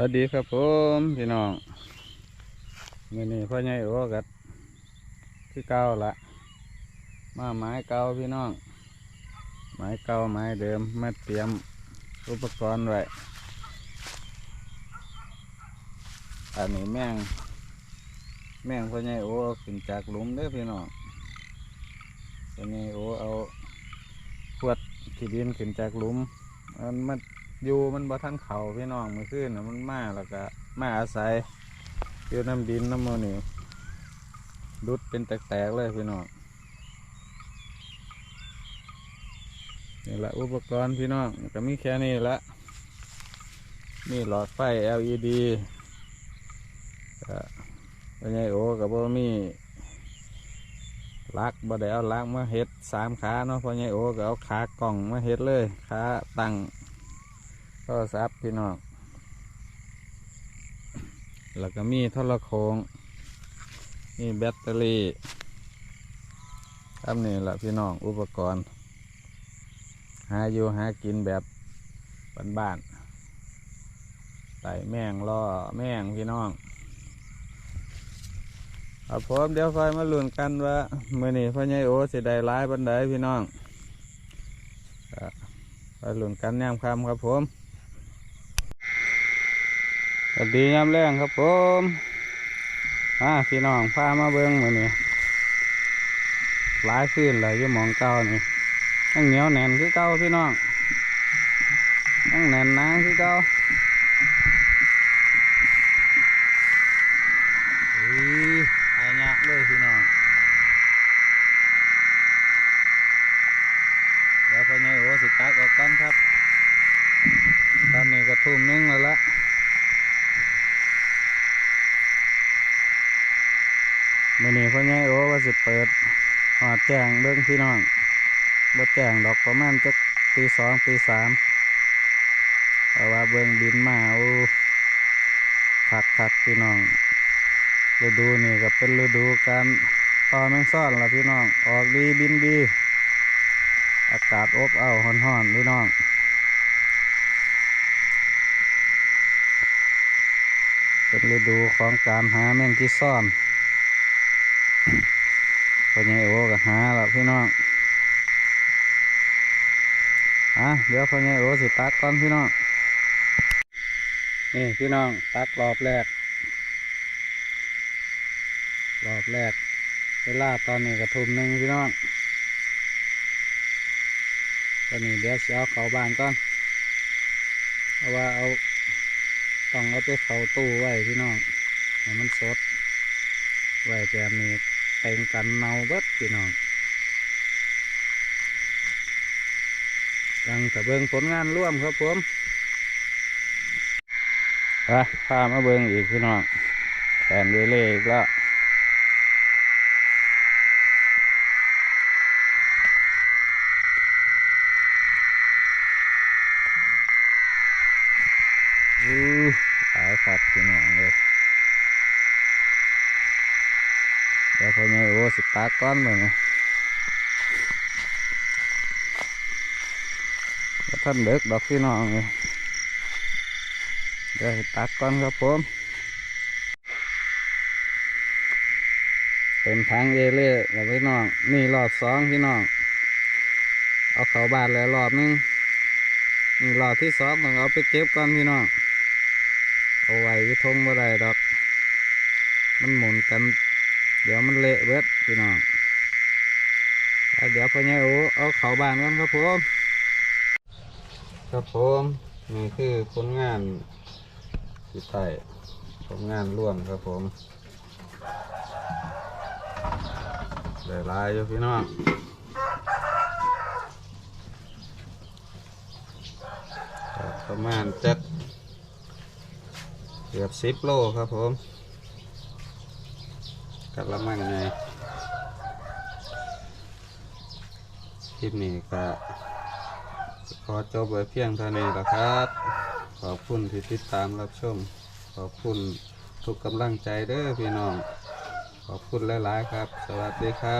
สวัสดีครับผมพี่น้องมื่อนี้พ่อใหญ่โอ้กัดคือเก่าละมาไม้เก่าพี่น้องไม้เก่าไม้เดิมมาเตรียมอุปกรณ์ไว้อันนี้แมงแมงพ่อใหญ่โอ้ขึ้นจากหลุมเด้อพี่น้องพ่อใหญ่โอ้เอาขวดขี้ดินขึ้นจากหลุมมันมัน อยู่มันบ่ทันเขาพี่น้องเมื่อคืนน่ะมันมาแล้วก็มาอาศัยอยู่น้ำดินน้ำมือนี่ดุดเป็นแตกๆเลยพี่น้องนี่แหละอุปกรณ์พี่น้องก็มีแค่นี้ละมีหลอดไฟ LED ก็เป็นไงโอ้กับบ่มีลักบ่ได้เอาลักมาเฮ็ดสามขาเนาะพอไงโอ้ก็เอาขากล่องมาเฮ็ดเลยขาตั้ง โทรศัพท์พี่น้อง แล้วก็มีทรโคงมีแบตเตอรี่ครับนี่แหละพี่น้องอุปกรณ์ หาอยู่หากินแบบบ้านๆไต่แมงล่อแมงพี่น้องครับผมเดี๋ยวคอยมาลุ้นกันว่าเมื่อนี้พ่อใหญ่โอสิได้ร้ายบันไดพี่น้องไปลุ้นกันยามคำครับผม สวัสดียามแรงครับผมมาพี่น้องพามาเบิ้งมือนี่หลายขึ้นเลยยี่หมองเก่านี่ตั้งเหนียวแน่นคือเก่าพี่น้องตั้งแน่นนางคือเก่าอุ้ยอายากเลยพี่น้องเดี๋ยวพ่อใหญ่โอสิตักออกกันครับ ตอนนี้ก็ทุ่มนึงแล้วละ มื่อนี้พ่อใหญ่โอ้ว่าสิเปิดหอดแจงเบิ้งพี่น้องบ่แจงดอกประมาณจักตีสองตีสามเพราะว่าเบิ้งบินมาโอ้คักคักพี่น้องฤดูนี่ก็เป็นฤดูการต่อแมงซ่อนละพี่น้อง ออกดีบินดี อากาศอบอ้าวห่อนๆพี่น้องเป็นฤดูของการหาแมงที่ซ่อน พ่อใหญ่โอก็หาล้วพี่น้องอะเดี๋ยวพ่อใหญ่โอสิตักก่อนพี่น้องนี่พี่น้องตักรอบแรก รอบแรก เวลาตอนนี้กระทุ่มหนึ่งพี่น้องตอนนี้เดี๋ยวเสิเอาเขาบานก่อนเพราะว่าเอาต้องเอาไปเขาตู้ไว้พี่น้องให้มันสด ไว้แบบนี้ เต็งกันเนาเบิดพี่น้องยังจะเบิงผลงานร่วมครับผมไปพามาเบิงอีกพี่น้องแผนเวเล่อีกแล้วอู้หลายฝักพี่น้องเลย เดี๋ยวพอไงโอ้สิตาก้อนมือนะแล้วท่านเด็กดอกพี่น้องเลยเดี๋ยวสิตากก้อนครับผมเป็นทางเอเล่แล้วพี่น้องนี่รอบสองพี่น้องเอาเขาบาดแล้วรอบหนึงนี่รอบที่สองต้องเอาไปเก็บก่อนพี่น้องเอาไว้ทงบ่ได้ดอก มันหมุนกัน เดี๋ยวมันเละเบิดพี่น้องเดี๋ยวพ่อใหญ่โอเอาเขาบานกันครับผมครับผมนี่คือผลงานสุดท้ายผลงานร่วมครับผมได้หลายอยู่พี่น้องประมาณจักเกือบสิบโลครับผม กัละมังไงคลิปนี้ก็ขอจบไว้เพียงเท่านี้แล้วครับ ขอบคุณที่ติดตามรับชม ขอบคุณทุกกำลังใจเด้อพี่น้อง ขอบคุณหลาย ๆ ครับ สวัสดีครับ